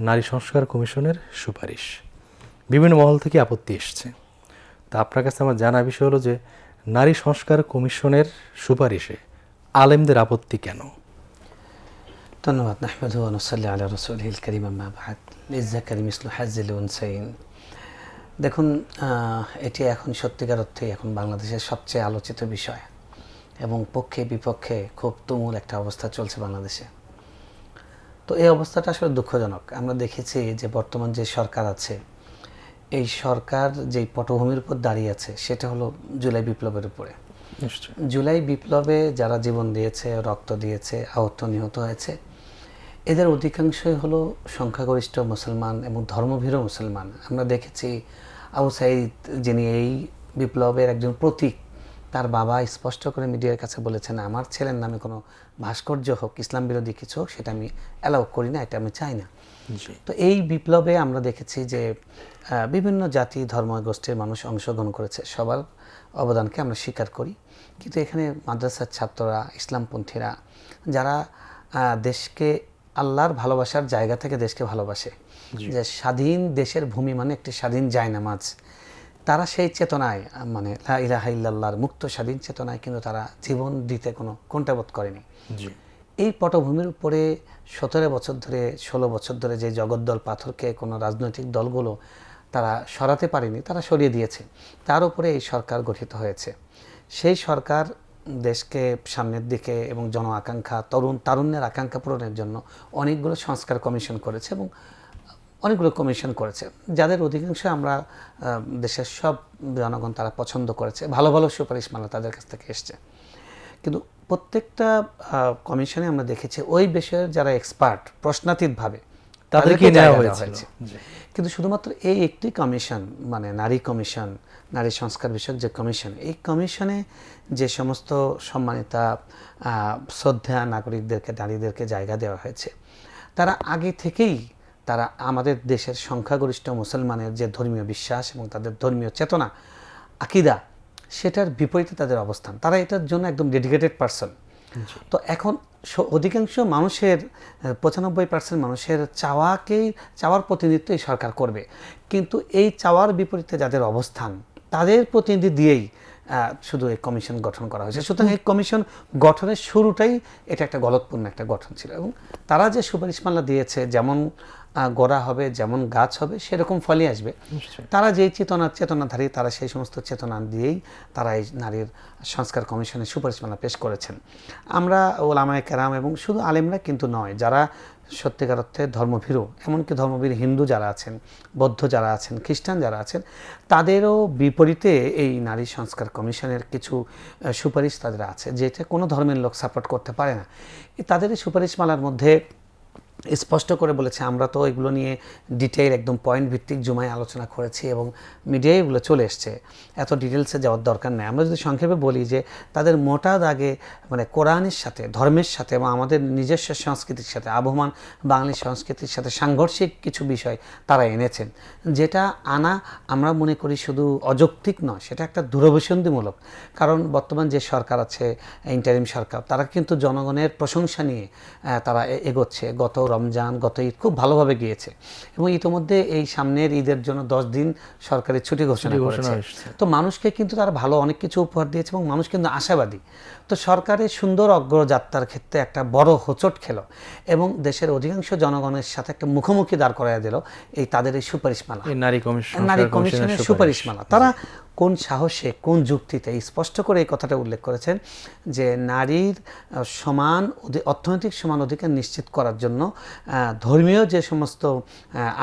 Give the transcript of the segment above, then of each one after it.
নারী সংস্কার কমিশনের সুপারিশ। বিভিন্ন মহল থেকে আপত্তি এসছে। তা আপনার কাছে আমার জানা বিষয় হলো যে, নারী সংস্কার কমিশনের সুপারিশে আলেমদের আপত্তি কেন? ধন্যবাদ। নাহমেদ দেখুন এটি এখন সত্যিকার অর্থে এখন বাংলাদেশের সবচেয়ে আলোচিত বিষয় এবং পক্ষে বিপক্ষে খুব তুমুল একটা অবস্থা চলছে বাংলাদেশে। তো এই অবস্থাটা আসলে দুঃখজনক। আমরা দেখেছি যে বর্তমান যে সরকার আছে এই সরকার যেই পটভূমির উপর দাঁড়িয়ে আছে সেটা হলো জুলাই বিপ্লবের উপরে। জুলাই বিপ্লবে যারা জীবন দিয়েছে রক্ত দিয়েছে আহত নিহত হয়েছে এদের অধিকাংশই হলো সংখ্যাগরিষ্ঠ মুসলমান এবং ধর্মভীর মুসলমান। আমরা দেখেছি আবু সাইদ যিনি এই বিপ্লবের একজন প্রতীক তার বাবা স্পষ্ট করে মিডিয়ার কাছে বলেছেন আমার ছেলের নামে কোনো ভাস্কর্য হোক ইসলাম বিরোধী কিছু হোক সেটা আমি অ্যালাউ করি না এটা আমি চাই না। তো এই বিপ্লবে আমরা দেখেছি যে বিভিন্ন জাতি ধর্ম গোষ্ঠীর মানুষ অংশগ্রহণ করেছে। সবার অবদানকে আমরা স্বীকার করি। কিন্তু এখানে মাদ্রাসার ছাত্ররা ইসলামপন্থীরা যারা দেশকে আল্লাহর ভালোবাসার জায়গা থেকে দেশকে ভালোবাসে। যে স্বাধীন দেশের ভূমি মানে একটি স্বাধীন জায়নামাজ। তারা সেই চেতনায় মানে লা ইল্লাল্লাহর মুক্ত স্বাধীন চেতনায় কিন্তু তারা জীবন দিতে কোনো কোনটাবোধ করেনি। এই পটভূমির উপরে সতেরো বছর ধরে ষোলো বছর ধরে যে জগদ্দল পাথরকে কোনো রাজনৈতিক দলগুলো তারা সরাতে পারেনি তারা সরিয়ে দিয়েছে। তার উপরে এই সরকার গঠিত হয়েছে। সেই সরকার দেশকে সামনের দিকে এবং জন আকাঙ্ক্ষা তরুণ তারুণ্যের আকাঙ্ক্ষা পূরণের জন্য অনেকগুলো সংস্কার কমিশন করেছে এবং অনেকগুলো কমিশন করেছে। যাদের অধিকাংশ আমরা দেশের সব জনগণ তারা পছন্দ করেছে। ভালো ভালো সুপারিশ সুপারিশমালা তাদের কাছ থেকে এসছে। কিন্তু প্রত্যেকটা কমিশনে আমরা দেখেছি ওই বিষয়ের যারা এক্সপার্ট প্রশ্নাতীতভাবে তাদেরকে নেওয়া জি। কিন্তু শুধুমাত্র এই একটি কমিশন মানে নারী কমিশন নারী সংস্কার বিষয়ক যে কমিশন এই কমিশনে যে সমস্ত সম্মানিতা শ্রদ্ধা নাগরিকদেরকে নারীদেরকে জায়গা দেওয়া হয়েছে তারা আগে থেকেই তারা আমাদের দেশের সংখ্যাগরিষ্ঠ মুসলমানের যে ধর্মীয় বিশ্বাস এবং তাদের ধর্মীয় চেতনা আকিদা সেটার বিপরীতে তাদের অবস্থান। তারা এটার জন্য একদম ডেডিকেটেড পার্সন তো এখন অধিকাংশ মানুষের পঁচানব্বই পার্সেন্ট মানুষের চাওয়াকেই চাওয়ার প্রতিনিধিত্ব এই সরকার করবে। কিন্তু এই চাওয়ার বিপরীতে যাদের অবস্থান তাদের প্রতিনিধি দিয়েই শুধু এই কমিশন গঠন করা হয়েছে। সুতরাং এই কমিশন গঠনের শুরুটাই এটা একটা গলতপূর্ণ একটা গঠন ছিল। এবং তারা যে সুপারিশমালা দিয়েছে যেমন গোড়া হবে যেমন গাছ হবে সেরকম ফলই আসবে। তারা যেই চেতনা চেতনাধারী তারা সেই সমস্ত চেতনা দিয়েই তারা এই নারীর সংস্কার কমিশনের সুপারিশমালা পেশ করেছেন। আমরা ওলামায় কেরাম এবং শুধু আলেমরা কিন্তু নয় যারা সত্যিকার অর্থে ধর্মভীরু এমনকি ধর্মভীর হিন্দু যারা আছেন বৌদ্ধ যারা আছেন খ্রিস্টান যারা আছেন তাদেরও বিপরীতে এই নারী সংস্কার কমিশনের কিছু সুপারিশ তাদের আছে যেটা কোনো ধর্মের লোক সাপোর্ট করতে পারে না। তাদের এই সুপারিশমালার মধ্যে স্পষ্ট করে বলেছে, আমরা তো এগুলো নিয়ে ডিটেইল একদম পয়েন্ট ভিত্তিক জুমায় আলোচনা করেছি এবং মিডিয়ায় এগুলো চলে এসছে। এত ডিটেলসে যাওয়ার দরকার নেই। আমরা যদি সংক্ষেপে বলি যে, তাদের মোটা দাগে মানে কোরআনের সাথে, ধর্মের সাথে এবং আমাদের নিজস্ব সংস্কৃতির সাথে, আবহমান বাঙালি সংস্কৃতির সাথে সাংঘর্ষিক কিছু বিষয় তারা এনেছেন, যেটা আনা আমরা মনে করি শুধু অযৌক্তিক নয়, সেটা একটা দূরভিসন্ধিমূলক কারণ বর্তমান যে সরকার আছে ইন্টারিম সরকার, তারা কিন্তু জনগণের প্রশংসা নিয়ে তারা এগোচ্ছে। গত রমজান গত ঈদ খুব ভালোভাবে গিয়েছে এবং ইতোমধ্যে এই সামনের ঈদের জন্য দশ দিন সরকারি ছুটি ঘোষণা করেছে। তো মানুষকে কিন্তু তারা ভালো অনেক কিছু উপহার দিয়েছে এবং মানুষ কিন্তু আশাবাদী। তো সরকারের সুন্দর অগ্রযাত্রার ক্ষেত্রে একটা বড় হোচট খেলো এবং দেশের অধিকাংশ জনগণের সাথে একটা মুখোমুখি দাঁড় করাইয়া দিল এই তাদের এই সুপারিশমালা। নারী কমিশন নারী কমিশনের সুপারিশমালা। তারা কোন সাহসে, কোন যুক্তিতে স্পষ্ট করে এই কথাটা উল্লেখ করেছেন যে নারীর সমান অর্থনৈতিক সমান অধিকার নিশ্চিত করার জন্য ধর্মীয় যে সমস্ত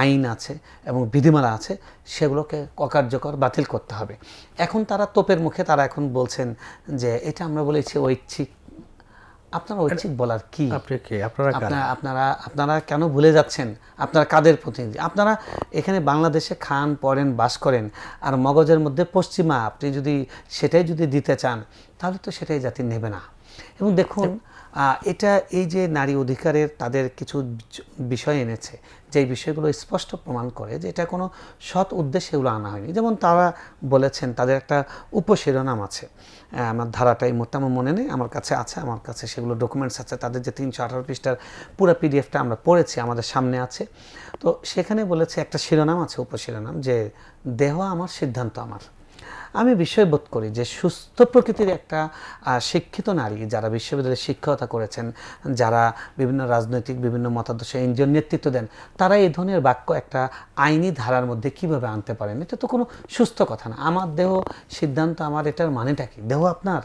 আইন আছে এবং বিধিমালা আছে, সেগুলোকে অকার্যকর, বাতিল করতে হবে। এখন তারা তোপের মুখে তারা এখন বলছেন যে এটা আমরা বলেছি ঐচ্ছিক আপনারা ঐচ্ছিক বলার কি? আপনি কে? আপনারা আপনারা আপনারা আপনারা কেন ভুলে যাচ্ছেন? আপনারা কাদের প্রতিনিধি? আপনারা এখানে বাংলাদেশে খান পড়েন বাস করেন আর মগজের মধ্যে পশ্চিমা আপনি যদি সেটাই যদি দিতে চান তাহলে তো সেটাই জাতি নেবে না। এবং দেখুন এটা এই যে নারী অধিকারের তাদের কিছু বিষয় এনেছে যে বিষয়গুলো স্পষ্ট প্রমাণ করে যে এটা কোনো সৎ উদ্দেশ্যে এগুলো আনা হয়নি। যেমন তারা বলেছেন, তাদের একটা উপশিরোনাম আছে। আমার ধারাটা এই আমার মনে নেই, আমার কাছে আছে, আমার কাছে সেগুলো ডকুমেন্টস আছে, তাদের যে তিনশো আঠারো পৃষ্ঠার পুরো পিডিএফটা আমরা পড়েছি, আমাদের সামনে আছে। তো সেখানে বলেছে একটা শিরোনাম আছে উপশিরোনাম যে দেহ আমার, সিদ্ধান্ত আমার। আমি বিষয় বোধ করি যে সুস্থ প্রকৃতির একটা শিক্ষিত নারী যারা বিশ্ববিদ্যালয়ে শিক্ষকতা করেছেন, যারা বিভিন্ন রাজনৈতিক, বিভিন্ন মতাদর্শ, এনজিওর নেতৃত্ব দেন, তারা এই ধরনের বাক্য একটা আইনি ধারার মধ্যে কীভাবে আনতে পারেন? এটা তো কোনো সুস্থ কথা না। আমার দেহ সিদ্ধান্ত, আমার এটার মানেটা কি? দেহ আপনার?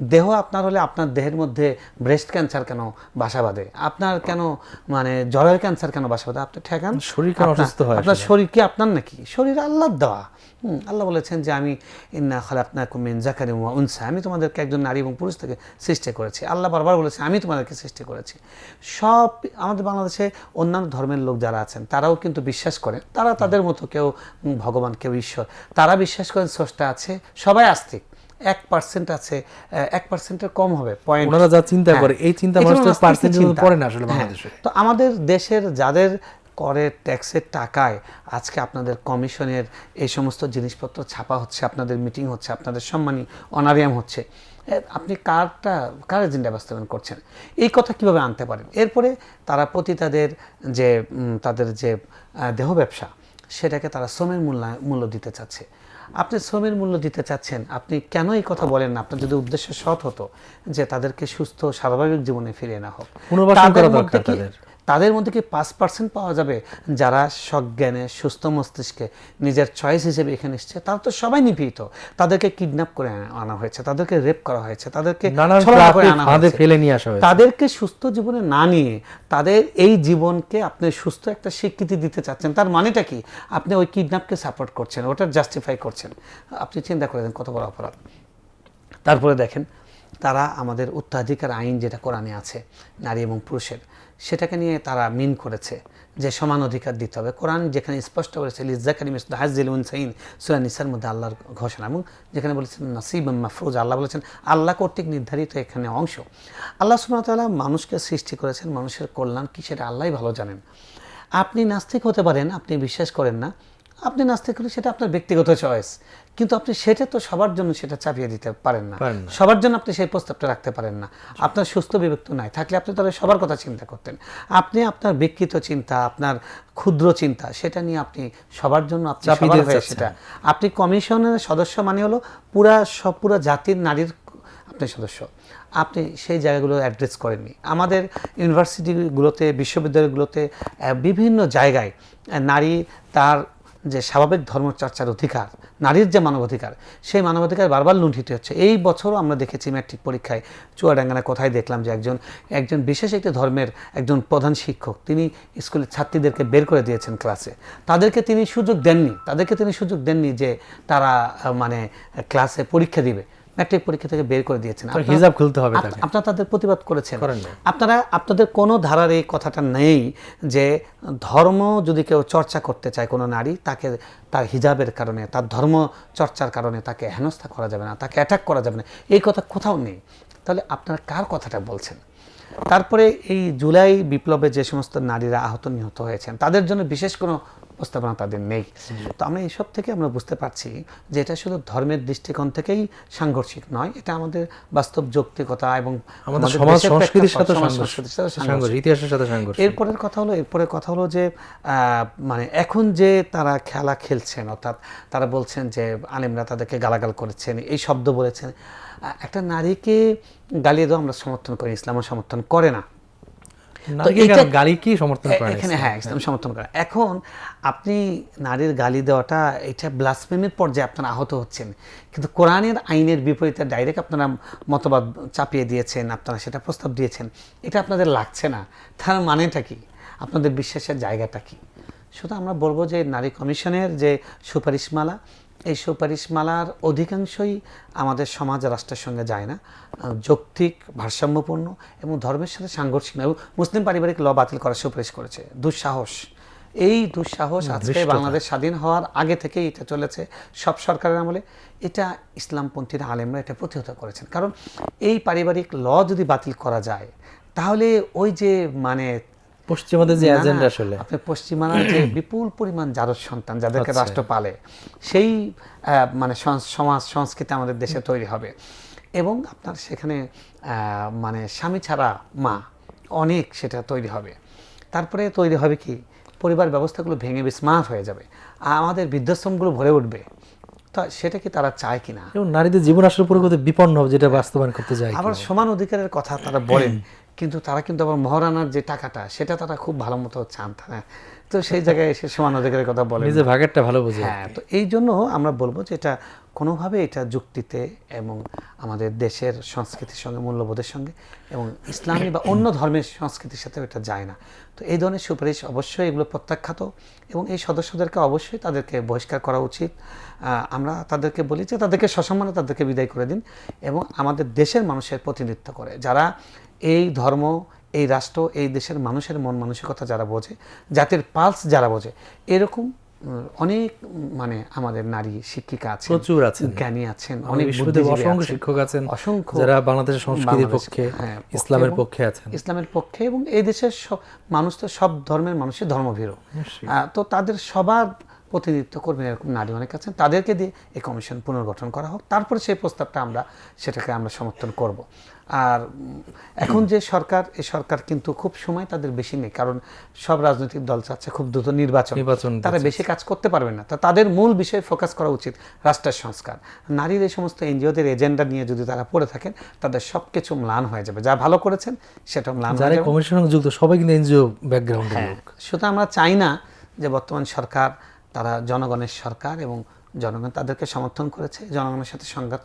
দেহ আপনার হলে আপনার দেহের মধ্যে ব্রেস্ট ক্যান্সার কেন বাসা বাঁধে? আপনার কেন মানে জরায়ু ক্যান্সার কেন বাসা বাঁধে? আপনি ঠেকান। শরীর কেন আপনার- অসুস্থ হয় আপনার শরীর কি আপনার নাকি? শরীর আল্লাহর দেওয়া। হুম, আল্লাহ বলেছেন যে আমি ইন্না খালাকনাকুম মিন যাকারিন ওয়া উনসা। আমি তোমাদেরকে একজন নারী এবং পুরুষ থেকে সৃষ্টি করেছি। আল্লাহ বারবার বলেছে আমি তোমাদেরকে সৃষ্টি করেছি। সব আমাদের বাংলাদেশে অন্যান্য ধর্মের লোক যারা আছেন তারাও কিন্তু বিশ্বাস করেন। তারা তাদের মতো কেউ ভগবান কেউ ঈশ্বর। তারা বিশ্বাস করেন স্রষ্টা আছে সবাই আস্তিক। এক পার্সেন্ট আছে এক পার্সেন্টের কম হবে পয়েন্ট ওনারা যা চিন্তা করে এই চিন্তা মানুষের পার্সেন্টেজ পড়ে না আসলে হ্যাঁ, বাংলাদেশে। তো আমাদের দেশের যাদের করে ট্যাক্সের টাকায় আজকে আপনাদের কমিশনের এই সমস্ত জিনিসপত্র ছাপা হচ্ছে আপনাদের মিটিং হচ্ছে আপনাদের সম্মানী অনারিয়াম হচ্ছে আপনি কারটা কার এজেন্ডা বাস্তবায়ন করছেন? এই কথা কীভাবে আনতে পারেন? এরপরে তারা প্রতি তাদের যে তাদের যে দেহ ব্যবসা সেটাকে তারা শ্রমের মূল্য মূল্য দিতে চাচ্ছে। আপনি শ্রমের মূল্য দিতে চাচ্ছেন আপনি কেন এই কথা বলেন না আপনার যদি উদ্দেশ্য সৎ হতো যে তাদেরকে সুস্থ স্বাভাবিক জীবনে ফিরিয়ে না হোক পুনর্বাসন করা দরকার তাদের। তাদের মধ্যে কি পাঁচ পার্সেন্ট পাওয়া যাবে? যারা সজ্ঞানে সুস্থ মস্তিষ্কে নিজের চয়েস হিসেবে এখানে এসছে তারা তো সবাই নিপীড়িত। তাদেরকে কিডন্যাপ করে আনা- হয়েছে তাদেরকে রেপ করা হয়েছে তাদেরকে। ফেলে নিয়ে আসা তাদেরকে সুস্থ জীবনে না নিয়ে তাদের এই জীবনকে আপনি সুস্থ একটা স্বীকৃতি দিতে চাচ্ছেন তার মানেটা কি? আপনি ওই কিডন্যাপকে সাপোর্ট করছেন ওটা জাস্টিফাই করছেন। আপনি চিন্তা করে দেন কত বড় অপরাধ। তারপরে দেখেন তারা আমাদের উত্তরাধিকার আইন যেটা কোরআনে আছে নারী এবং পুরুষের সেটাকে নিয়ে তারা মিন করেছে যে সমান অধিকার দিতে হবে। কোরআন যেখানে স্পষ্ট করেছে লিজাকারি মিস হাজিল উনসাইন সুরা নিসার মধ্যে আল্লাহর ঘোষণা এবং যেখানে বলেছেন নাসিব মাহফুজ আল্লাহ বলেছেন, আল্লাহ কর্তৃক নির্ধারিত এখানে অংশ। আল্লাহ সুমতাল্লাহ মানুষকে সৃষ্টি করেছেন, মানুষের কল্যাণ কি সেটা আল্লাহ ভালো জানেন। আপনি নাস্তিক হতে পারেন, আপনি বিশ্বাস করেন না আপনি নাস্তিক হলে সেটা আপনার ব্যক্তিগত চয়েস কিন্তু আপনি সেটা তো সবার জন্য সেটা চাপিয়ে দিতে পারেন না। সবার জন্য আপনি সেই প্রস্তাবটা রাখতে পারেন না। আপনার সুস্থ বিবেক নাই। থাকলে আপনি তাহলে সবার কথা চিন্তা করতেন। আপনি আপনার ব্যক্তিগত চিন্তা আপনার ক্ষুদ্র চিন্তা সেটা নিয়ে আপনি সবার জন্য আপনি সবার হয়ে সেটা। আপনি কমিশনের সদস্য মানে হলো পুরা সব পুরা জাতির নারীর আপনি সদস্য। আপনি সেই জায়গাগুলো অ্যাড্রেস করেননি। আমাদের ইউনিভার্সিটিগুলোতে বিশ্ববিদ্যালয়গুলোতে বিভিন্ন জায়গায় নারী তার যে স্বাভাবিক ধর্মচর্চার অধিকার, নারীর যে মানবাধিকার, সেই মানবাধিকার বারবার লুণ্ঠিত হচ্ছে। এই বছরও আমরা দেখেছি ম্যাট্রিক পরীক্ষায় চুয়াডাঙ্গানা কোথায় দেখলাম যে একজন একজন বিশেষ একটি ধর্মের একজন প্রধান শিক্ষক, তিনি স্কুলের ছাত্রীদেরকে বের করে দিয়েছেন ক্লাসে। তাদেরকে তিনি সুযোগ দেননি, তাদেরকে তিনি সুযোগ দেননি যে তারা মানে ক্লাসে পরীক্ষা দিবে। ম্যাট্রিক পরীক্ষা থেকে বের করে দিয়েছেন। হিজাব খুলতে হবে আপনারা তাদের প্রতিবাদ করেছেন। আপনারা আপনাদের কোনো ধারার এই কথাটা নেই যে ধর্ম যদি কেউ চর্চা করতে চায় কোনো নারী তাকে তার হিজাবের কারণে তার ধর্ম চর্চার কারণে তাকে হেনস্থা করা যাবে না তাকে অ্যাটাক করা যাবে না। এই কথা কোথাও নেই। তাহলে আপনারা কার কথাটা বলছেন? তারপরে এই জুলাই বিপ্লবে যে সমস্ত নারীরা আহত নিহত হয়েছেন তাদের জন্য বিশেষ কোনো প্রস্তাবনা তাদের নেই। তো আমরা এইসব থেকে আমরা বুঝতে পারছি যে এটা শুধু ধর্মের দৃষ্টিকোণ থেকেই সাংঘর্ষিক নয় এটা আমাদের বাস্তব যৌক্তিকতা এবং আমাদের সমাজ সংস্কৃতির সাথে সাংঘর্ষিক। ইতিহাসের সাথে সংঘর্ষ। এরপরের কথা হলো এরপরের কথা হলো যে আহ, মানে এখন যে তারা খেলা খেলছেন অর্থাৎ তারা বলছেন যে আলেমরা তাদেরকে গালাগাল করেছেন এই শব্দ বলেছেন একটা নারীকে গালিয়ে দেওয়া আমরা সমর্থন করি ইসলামও সমর্থন করে না। নারীকে এটা- গালি কি সমর্থন এ- এখানে হ্যাঁ ইসলাম সমর্থন করে এখন আপনি নারীর গালি দেওয়াটা এটা ব্লাসফেমির পর্যায়ে আপনারা আহত হচ্ছেন। কিন্তু কোরআনের আইনের বিপরীতে ডাইরেক্ট আপনারা মতবাদ চাপিয়ে দিয়েছেন আপনারা সেটা প্রস্তাব দিয়েছেন। এটা আপনাদের লাগছে না। তার মানেটা কি? আপনাদের বিশ্বাসের জায়গাটা কি? শুধু আমরা বলব যে নারী কমিশনের যে সুপারিশমালা এই সুপারিশমালার অধিকাংশই আমাদের সমাজ রাষ্ট্রের সঙ্গে যায় না। যৌক্তিক ভারসাম্যপূর্ণ এবং ধর্মের সাথে সাংঘর্ষিক না এবং মুসলিম পারিবারিক ল বাতিল করার সুপারিশ করেছে। দুঃসাহস। এই দুঃসাহস আজকে বাংলাদেশ স্বাধীন হওয়ার আগে থেকেই এটা চলেছে সব সরকারের আমলে। এটা ইসলামপন্থীরা আলেমরা এটা প্রতিহত করেছেন। কারণ এই পারিবারিক ল যদি বাতিল করা যায় তাহলে ওই যে মানে পশ্চিমাদের যে এজেন্ডা আসলে। আপনি পশ্চিমার যে বিপুল পরিমাণ জারদ সন্তান যাদেরকে আচ্ছা। রাষ্ট্র পালে সেই মানে সমাজ সংস্কৃতি আমাদের দেশে তৈরি হবে। এবং আপনার সেখানে মানে স্বামী ছাড়া মা অনেক সেটা তৈরি হবে। তারপরে তৈরি হবে কি? পরিবার ব্যবস্থাগুলো ভেঙে বিস্মার হয়ে যাবে। আর আমাদের বৃদ্ধাশ্রমগুলো ভরে উঠবে। তো সেটা কি তারা চায় কিনা? এবং নারীদের জীবন আসলে পুরোপুরি বিপন্ন হবে যেটা বাস্তবায়ন করতে যায় আবার সমান অধিকারের কথা তারা বলেন। কিন্তু তারা কিন্তু আবার মহারানার যে টাকাটা সেটা তারা খুব ভালো মতো চান তারা তো সেই জায়গায় এসে সমান অধিকারের কথা বলে নিজের ভাগেরটা ভালো বোঝে। হ্যাঁ তো এই জন্য আমরা বলব যে এটা কোনোভাবে এটা যুক্তিতে এবং আমাদের দেশের সংস্কৃতির সঙ্গে মূল্যবোধের সঙ্গে এবং ইসলামী বা অন্য ধর্মের সংস্কৃতির সাথে এটা যায় না। তো এই ধরনের সুপারিশ অবশ্যই এগুলো প্রত্যাখ্যাত এবং এই সদস্যদেরকে অবশ্যই তাদেরকে বহিষ্কার করা উচিত। আমরা তাদেরকে বলি যে তাদেরকে সসম্মানে তাদেরকে বিদায় করে দিন এবং আমাদের দেশের মানুষের প্রতিনিধিত্ব করে। যারা এই ধর্ম এই রাষ্ট্র এই দেশের মানুষের মন মানসিকতা যারা বোঝে জাতির পালস যারা বোঝে এরকম অনেক মানে আমাদের নারী শিক্ষিকা আছেন প্রচুর আছেন। জ্ঞানী আছেন অনেক অসংখ্য শিক্ষক আছেন অসংখ্য যারা বাংলাদেশের সংস্কৃতির পক্ষে হ্যাঁ, ইসলামের পক্ষে আছেন। ইসলামের পক্ষে এবং এই দেশের সব মানুষ তো সব ধর্মের মানুষের ধর্মভীরু। তো তাদের সবার প্রতিনিধিত্ব করবেন এরকম নারী অনেক আছেন তাদেরকে দিয়ে এই কমিশন পুনর্গঠন করা হোক তারপরে সেই প্রস্তাবটা আমরা সেটাকে আমরা সমর্থন করব। আর এখন যে সরকার এই সরকার কিন্তু খুব সময় তাদের বেশি নেই কারণ সব রাজনৈতিক দল চাচ্ছে খুব দ্রুত নির্বাচন। নির্বাচন তারা বেশি কাজ করতে পারবে না। তা তাদের মূল বিষয়ে ফোকাস করা উচিত রাষ্ট্রের সংস্কার। নারীর এই সমস্ত এনজিওদের এজেন্ডা নিয়ে যদি তারা পড়ে থাকেন তাদের সব কিছু ম্লান হয়ে যাবে। যা ভালো করেছেন সেটা ম্লান হয়ে যারা যাবে। কমিশনের যুক্ত সবাই কিন্তু এনজিও ব্যাকগ্রাউন্ড হ্যাঁ সুতরাং আমরা চাই না যে বর্তমান সরকার তারা জনগণের সরকার এবং জনগণ তাদেরকে সমর্থন করেছে, জনগণের সাথে সংঘাত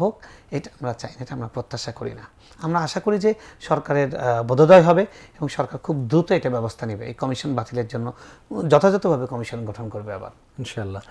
হোক, এটা আমরা চাই না এটা আমরা প্রত্যাশা করি না। আমরা আশা করি যে সরকারের বোধোদয় হবে এবং সরকার খুব দ্রুত এটা ব্যবস্থা নেবে। এই কমিশন বাতিলের জন্য যথাযথভাবে কমিশন গঠন করবে আবার। ইনশাল্লাহ